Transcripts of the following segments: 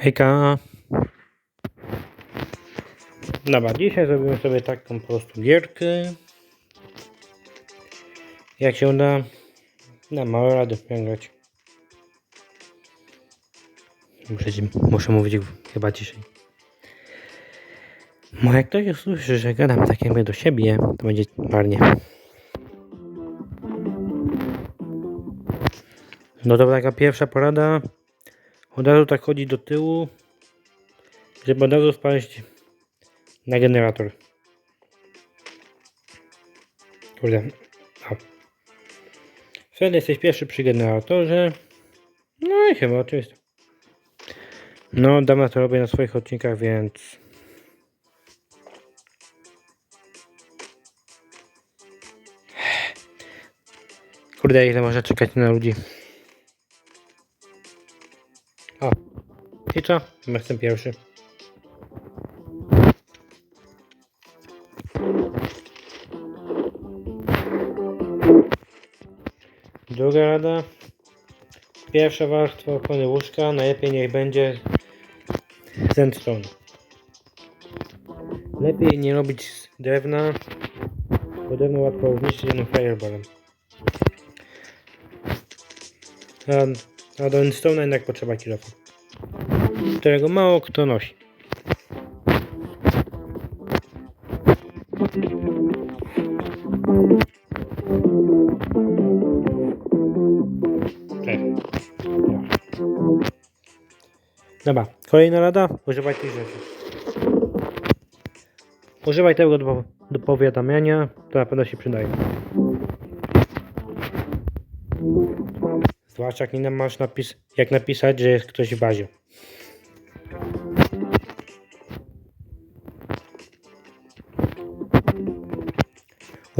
Hejka. Dobra, dzisiaj zrobimy sobie taką prostą gierkę. Jak się uda, na małe rady grać. Muszę, muszę mówić chyba ciszej. Bo jak ktoś usłyszy, że gadam tak jakby do siebie, to będzie marnie. No to taka pierwsza porada. Od razu tak chodzi do tyłu, żeby od razu wpaść na generator. Kurde. Wtedy jesteś pierwszy przy generatorze. No i chyba oczywiste. No, dawno to robię na swoich odcinkach, więc... Kurde, ile można czekać na ludzi. I co? Jestem pierwszy. Druga rada. Pierwsza warstwa opony łóżka najlepiej niech będzie z endstone. Lepiej nie robić z drewna, bo drewno łatwo zniszczyć jednym fireballem. A, a do endstone'a jednak potrzeba kilofa, którego mało kto nosi. Dobra, kolejna rada. Używaj tych rzeczy. Używaj tego do, do powiadamiania, to na pewno się przydaje. Zwłaszcza jak nie masz napis, jak napisać, że jest ktoś w bazie.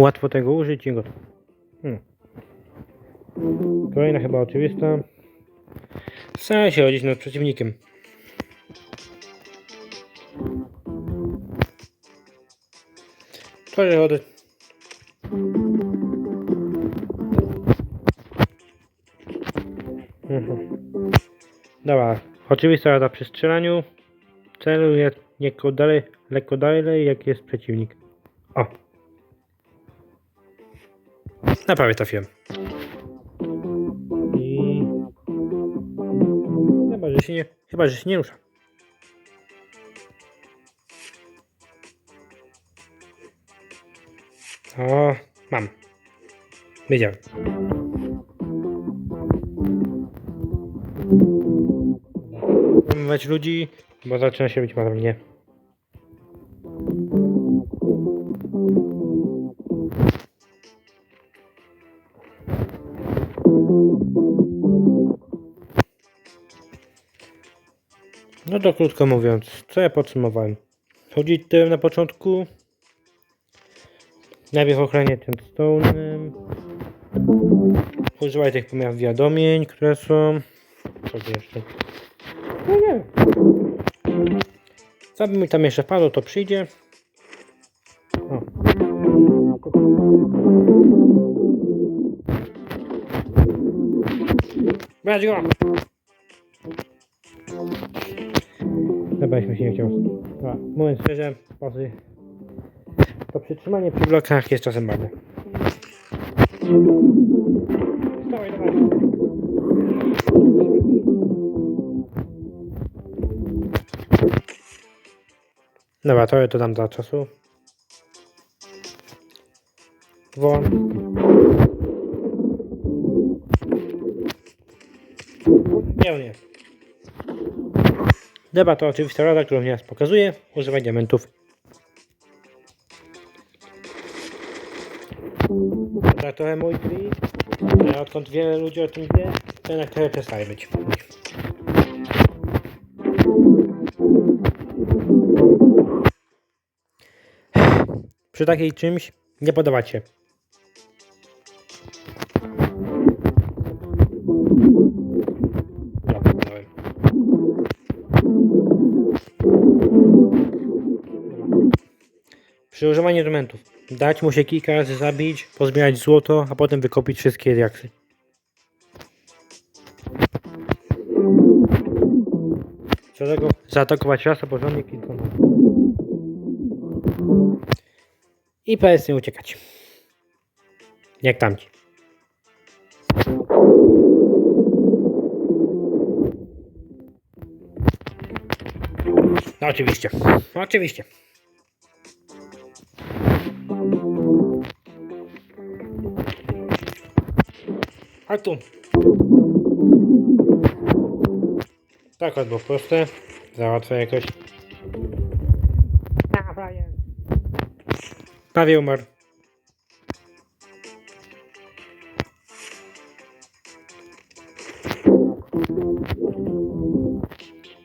Łatwo tego użyć i gotowe. Hmm. Kolejna chyba oczywista. Staraj się chodzić nad przeciwnikiem. Że chodzę. Mhm. Dobra, oczywista rada przy strzelaniu. Celuj lekko dalej, lekko dalej, jak jest przeciwnik. O. Na prawie trafiłem. I... Chyba, że się nie, chyba, że się nie rusza. O, mam. Wiedziałem. Zajmować ludzi, bo zaczyna się być marnie. No to krótko mówiąc, co ja podsumowałem? Chodzić tyłem na początku. Najpierw ochraniać endstone'em. Używaj tych powiadomień, które są. Co jeszcze? No nie. Co by mi tam jeszcze padło, to przyjdzie. O. Brać go! Dobra, mi się nie chciał. Dobra, mówiąc szczerze. To przytrzymanie przy blokach jest czasem dawaj. Dobra, to to dam dla czasu. Won. Nie, nie. Dobra, to oczywista rada, którą teraz pokazuję. Używaj diamentów. Tak trochę mój. Ja odkąd wiele ludzi o tym wie, to jednak trochę przestaje być. Przy takiej czymś nie podobać Przy używaniu elementów. Dać mu się kilka razy zabić, pozbierać złoto, a potem wykopić wszystkie diaksy. Zaatakować, zaatakować raz, a porządnie kilka nocy. I PS nie uciekać. Jak tamci. No oczywiście. Oczywiście. Chodź tu. Tak, albo proste. Załatwię jakoś. Prawie umarł.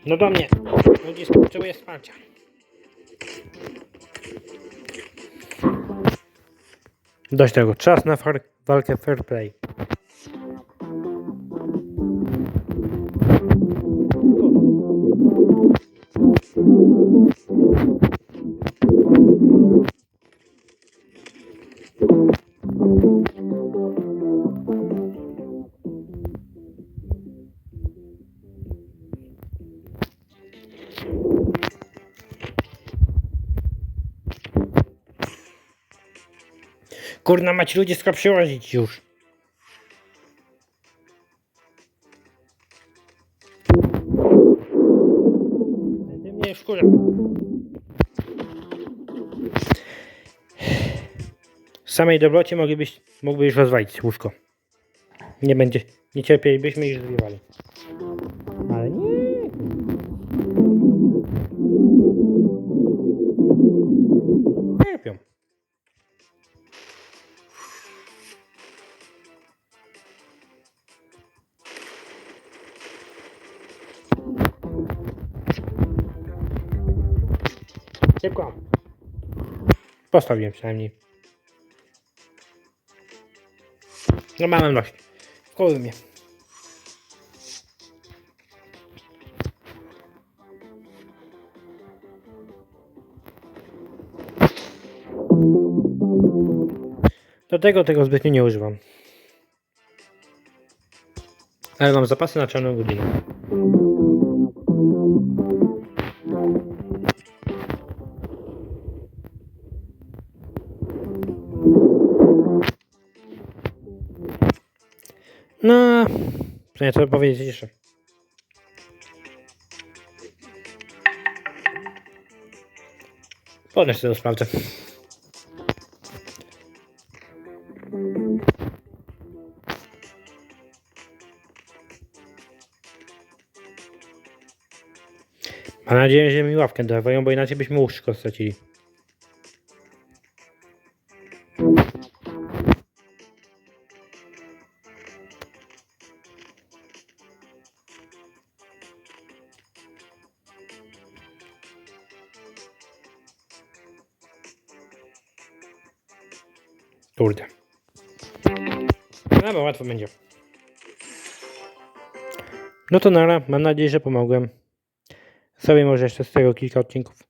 No do mnie. Ludzisk potrzebuje wsparcia. Dość tego. Czas na walkę fair play. Kurna mać ludzie skoro przyłożyć już. Ty mnie wkurza. W samej dobrocie moglibyś, mógłby już rozwalić łóżko. Nie będzie, nie cierpielibyśmy i już zwiewali. Ale nie. Szybko. Postawiłem przynajmniej. No mamy dość. Wkołuj mnie. Do tego tego zbytnio nie używam. Ale mam zapasy na czarną godzinę. Nie trzeba powiedzieć jeszcze. Podnieś to sprawdzę. Mam nadzieję, że mi ławkę dawają, bo inaczej byśmy łóżko stracili. Kurde. No łatwo będzie. No to nara, mam nadzieję, że pomogłem. Sobie może jeszcze z tego kilka odcinków.